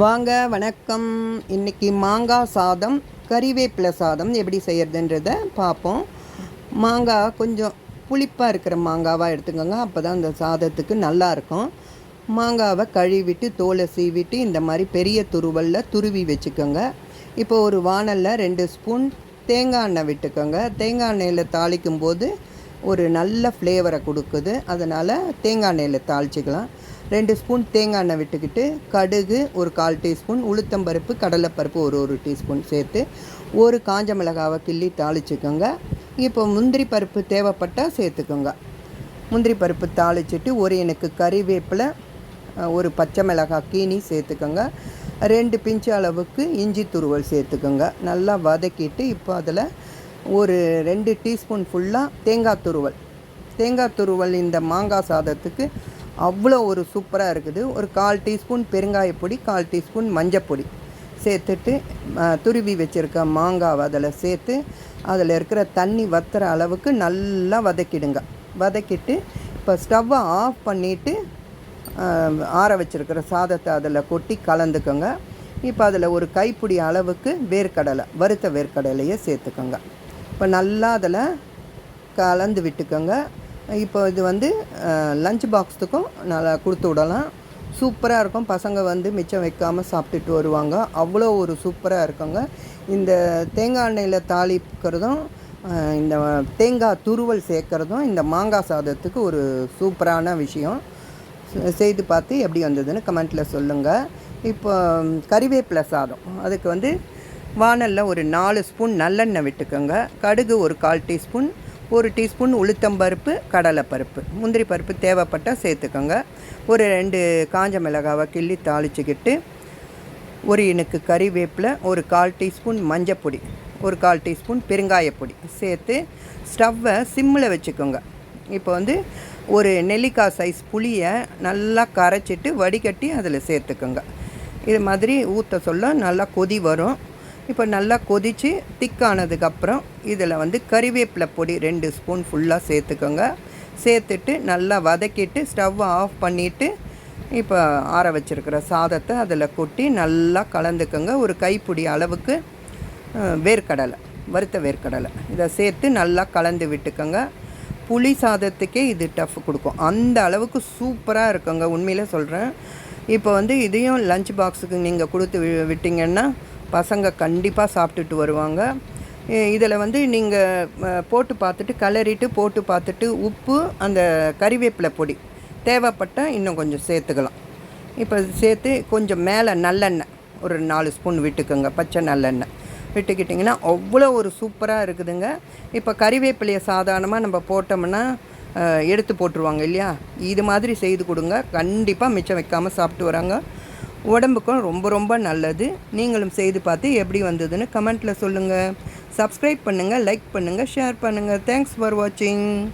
வாங்க வணக்கம். இன்னைக்கு மாங்காய் சாதம் கறிவேப்பிலை சாதம் எப்படி செய்கிறதுன்றத பார்ப்போம். மாங்காய் கொஞ்சம் புளிப்பாக இருக்கிற மாங்காவாக எடுத்துக்கோங்க. அப்போ தான் அந்த சாதத்துக்கு நல்லாயிருக்கும் மாங்காவை கழுவிட்டு தோலை சீவிட்டு இந்த மாதிரி பெரிய துருவலில் துருவி வச்சுக்கோங்க. இப்போ ஒரு வானலில் ரெண்டு ஸ்பூன் தேங்காய் எண்ணெய் விட்டுக்கோங்க. தேங்காய் எண்ணெயில் தாளிக்கும் போது ஒரு நல்ல ஃப்ளேவரை கொடுக்குது. அதனால் தேங்காய் எண்ணெயில் தாளிச்சிக்கலாம். ரெண்டு ஸ்பூன் தேங்காய் எண்ணெய் விட்டுக்கிட்டு கடுகு ஒரு கால் டீஸ்பூன் உளுத்தம்பருப்பு கடலைப்பருப்பு ஒரு ஒரு டீஸ்பூன் சேர்த்து ஒரு காஞ்ச மிளகாவை கிள்ளி தாளிச்சுக்கோங்க. இப்போ முந்திரி பருப்பு தேவைப்பட்டால் சேர்த்துக்கோங்க. முந்திரி பருப்பு தாளிச்சிட்டு ஒரு எனக்கு கறிவேப்பில் ஒரு பச்சை மிளகாய் கீனி சேர்த்துக்கோங்க. ரெண்டு பிஞ்சு அளவுக்கு இஞ்சி துருவல் சேர்த்துக்கோங்க. நல்லா வதக்கிட்டு இப்போ அதில் ஒரு ரெண்டு டீஸ்பூன் ஃபுல்லாக தேங்காய் துருவல். தேங்காய் துருவல் இந்த மாங்காய் சாதத்துக்கு அவ்வளோ ஒரு சூப்பராக இருக்குது. ஒரு கால் டீஸ்பூன் பெருங்காயப்பொடி கால் டீஸ்பூன் மஞ்சப்பொடி சேர்த்துட்டு துருவி வச்சுருக்க மாங்காவை அதில் சேர்த்து அதில் இருக்கிற தண்ணி வத்துற அளவுக்கு நல்லா வதக்கிடுங்க. வதக்கிட்டு இப்போ ஸ்டவ்வை ஆஃப் பண்ணிவிட்டு ஆற வச்சுருக்கிற சாதத்தை அதில் கொட்டி கலந்துக்கோங்க. இப்போ அதில் ஒரு கைப்பிடி அளவுக்கு வேர்க்கடலை வறுத்த வேர்க்கடலையை சேர்த்துக்கோங்க. இப்போ நல்லா அதில் கலந்து விட்டுக்கோங்க. இப்போ இது வந்து லஞ்ச் பாக்ஸுக்கும் நல்லா கொடுத்து விடலாம். சூப்பராக இருக்கும். பசங்க வந்து மிச்சம் வைக்காமல் சாப்பிட்டுட்டு வருவாங்க. அவ்வளோ ஒரு சூப்பராக இருக்குங்க. இந்த தேங்காய் எண்ணெயில் தாளிக்கிறதும் இந்த தேங்காய் துருவல் சேர்க்குறதும் இந்த மாங்காய் சாதத்துக்கு ஒரு சூப்பரான விஷயம். செய்து பார்த்து எப்படி வந்ததுன்னு கமெண்ட்டில் சொல்லுங்கள் இப்போ கறிவேப்பிலை சாதம். அதுக்கு வந்து வானலில் ஒரு நாலு ஸ்பூன் நல்லெண்ணெய் விட்டுக்கோங்க. கடுகு ஒரு கால் டீஸ்பூன் ஒரு டீஸ்பூன் உளுத்தம்பருப்பு கடலைப்பருப்பு முந்திரி பருப்பு தேவைப்பட்டால் சேர்த்துக்கோங்க. ஒரு ரெண்டு காஞ்ச மிளகாவை கிள்ளி தாளிச்சுக்கிட்டு ஒரு இனுக்கு கறிவேப்பில் ஒரு கால் டீஸ்பூன் மஞ்சப்பொடி ஒரு கால் டீஸ்பூன் பெருங்காயப்பொடி சேர்த்து ஸ்டவ்வை சிம்மில் வச்சுக்கோங்க. இப்போ வந்து ஒரு நெல்லிக்காய் சைஸ் புளியை நல்லா கரைச்சிட்டு வடிகட்டி அதில் சேர்த்துக்கோங்க. இது மாதிரி ஊற்ற சொல்ல நல்லா கொதி வரும். இப்போ நல்லா கொதித்து திக்கானதுக்கப்புறம் இதில் வந்து கறிவேப்பிலை பொடி ரெண்டு ஸ்பூன் ஃபுல்லாக சேர்த்துக்கோங்க. சேர்த்துட்டு நல்லா வதக்கிட்டு ஸ்டவ்வை ஆஃப் பண்ணிவிட்டு இப்போ ஆற வச்சுருக்கிற சாதத்தை அதில் கொட்டி நல்லா கலந்துக்கோங்க. ஒரு கைப்பிடி அளவுக்கு வேர்க்கடலை வறுத்த வேர்க்கடலை. இதை சேர்த்து நல்லா கலந்து விட்டுக்கோங்க. புளி சாதத்துக்கே இது டஃப் கொடுக்கும். அந்த அளவுக்கு சூப்பராக இருக்குங்க. உண்மையில் சொல்கிறேன். இப்போ வந்து இதையும் லஞ்ச் பாக்ஸுக்கு நீங்கள் கொடுத்து விட்டிங்கன்னா பசங்க கண்டிப்பாக சாப்பிட்டுட்டு வருவாங்க. இதில் வந்து நீங்கள் போட்டு பார்த்துட்டு கலரிட்டு போட்டு பார்த்துட்டு உப்பு அந்த கறிவேப்பிலை பொடி தேவைப்பட்டால் இன்னும் கொஞ்சம் சேர்த்துக்கலாம். இப்போ சேர்த்து கொஞ்சம் மேலே நல்லெண்ணெய் ஒரு நாலு ஸ்பூன் விட்டுக்கோங்க பச்சை நல்லெண்ணெய். விட்டுக்கிட்டிங்கன்னா அவ்வளோ ஒரு சூப்பராக இருக்குதுங்க. இப்போ கறிவேப்பிலையை சாதாரணமாக நம்ம போட்டோம்னா எடுத்து போட்டுருவாங்க இல்லையா? இது மாதிரி செய்து கொடுங்க. கண்டிப்பாக மிச்சம் வைக்காமல் சாப்பிட்டு வராங்க. உடம்புக்கும் ரொம்ப ரொம்ப நல்லது. நீங்களும் செய்து பார்த்து எப்படி வந்ததுன்னு கமெண்ட்டில் சொல்லுங்கள் சப்ஸ்கிரைப் பண்ணுங்கள் லைக் பண்ணுங்கள் ஷேர் பண்ணுங்கள் தேங்க்ஸ் ஃபார் வாட்சிங்